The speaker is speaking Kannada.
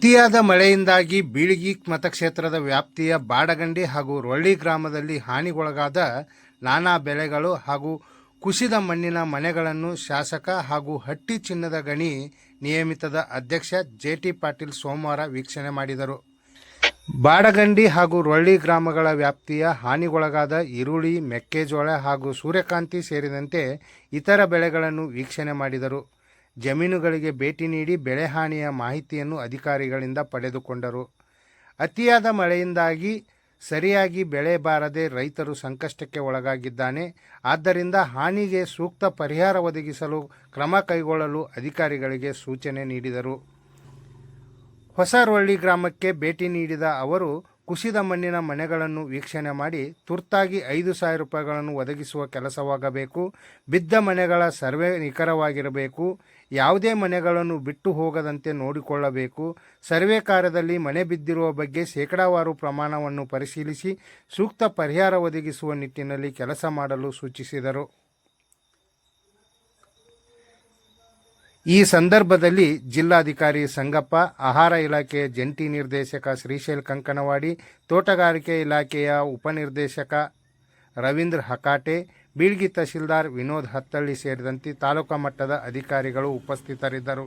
ಅತಿಯಾದ ಮಳೆಯಿಂದಾಗಿ ಬೀಳಗಿ ಮತಕ್ಷೇತ್ರದ ವ್ಯಾಪ್ತಿಯ ಬಾಡಗಂಡಿ ಹಾಗೂ ರೊಳ್ಳಿ ಗ್ರಾಮದಲ್ಲಿ ಹಾನಿಗೊಳಗಾದ ನಾನಾ ಬೆಳೆಗಳು ಹಾಗೂ ಕುಸಿದ ಮಣ್ಣಿನ ಮನೆಗಳನ್ನು ಶಾಸಕ ಹಾಗೂ ಹಟ್ಟಿ ಚಿನ್ನದ ಗಣಿ ನಿಯಮಿತದ ಅಧ್ಯಕ್ಷ ಜೆ ಟಿ ಪಾಟೀಲ್ ಸೋಮವಾರ ವೀಕ್ಷಣೆ ಮಾಡಿದರು. ಬಾಡಗಂಡಿ ಹಾಗೂ ರೊಳ್ಳಿ ಗ್ರಾಮಗಳ ವ್ಯಾಪ್ತಿಯ ಹಾನಿಗೊಳಗಾದ ಈರುಳ್ಳಿ, ಮೆಕ್ಕೆಜೋಳ ಹಾಗೂ ಸೂರ್ಯಕಾಂತಿ ಸೇರಿದಂತೆ ಇತರ ಬೆಳೆಗಳನ್ನು ವೀಕ್ಷಣೆ ಮಾಡಿದರು. ಜಮೀನುಗಳಿಗೆ ಭೇಟಿ ನೀಡಿ ಬೆಳೆ ಹಾನಿಯ ಮಾಹಿತಿಯನ್ನು ಅಧಿಕಾರಿಗಳಿಂದ ಪಡೆದುಕೊಂಡರು. ಅತಿಯಾದ ಮಳೆಯಿಂದಾಗಿ ಸರಿಯಾಗಿ ಬೆಳೆ ಬಾರದೆ ರೈತರು ಸಂಕಷ್ಟಕ್ಕೆ ಒಳಗಾಗಿದ್ದಾನೆ. ಆದ್ದರಿಂದ ಹಾನಿಗೆ ಸೂಕ್ತ ಪರಿಹಾರ ಒದಗಿಸಲು ಕ್ರಮ ಕೈಗೊಳ್ಳಲು ಅಧಿಕಾರಿಗಳಿಗೆ ಸೂಚನೆ ನೀಡಿದರು. ಹೊಸರೊಳ್ಳಿ ಗ್ರಾಮಕ್ಕೆ ಭೇಟಿ ನೀಡಿದ ಅವರು ಕುಸಿದ ಮಣ್ಣಿನ ಮನೆಗಳನ್ನು ವೀಕ್ಷಣೆ ಮಾಡಿ ತುರ್ತಾಗಿ ಐದು ಸಾವಿರ ರೂಪಾಯಿಗಳನ್ನು ಒದಗಿಸುವ ಕೆಲಸವಾಗಬೇಕು. ಬಿದ್ದ ಮನೆಗಳ ಸರ್ವೆ ನಿಖರವಾಗಿರಬೇಕು. ಯಾವುದೇ ಮನೆಗಳನ್ನು ಬಿಟ್ಟು ಹೋಗದಂತೆ ನೋಡಿಕೊಳ್ಳಬೇಕು. ಸರ್ವೆ ಕಾರ್ಯದಲ್ಲಿ ಮನೆ ಬಿದ್ದಿರುವ ಬಗ್ಗೆ ಶೇಕಡಾವಾರು ಪ್ರಮಾಣವನ್ನು ಪರಿಶೀಲಿಸಿ ಸೂಕ್ತ ಪರಿಹಾರ ಒದಗಿಸುವ ನಿಟ್ಟಿನಲ್ಲಿ ಕೆಲಸ ಮಾಡಲು ಸೂಚಿಸಿದರು. ಈ ಸಂದರ್ಭದಲ್ಲಿ ಜಿಲ್ಲಾಧಿಕಾರಿ ಸಂಗಪ್ಪ, ಆಹಾರ ಇಲಾಖೆಯ ಜಂಟಿ ನಿರ್ದೇಶಕ ಶ್ರೀಶೈಲ್ ಕಂಕನವಾಡಿ, ತೋಟಗಾರಿಕೆ ಇಲಾಖೆಯ ಉಪನಿರ್ದೇಶಕ ರವೀಂದ್ರ ಹಕಾಟೆ, ಬೀಳ್ಗಿ ತಹಶೀಲ್ದಾರ್ ವಿನೋದ್ ಹತ್ತಳ್ಳಿ ಸೇರಿದಂತೆ ತಾಲೂಕಾ ಮಟ್ಟದ ಅಧಿಕಾರಿಗಳು ಉಪಸ್ಥಿತರಿದ್ದರು.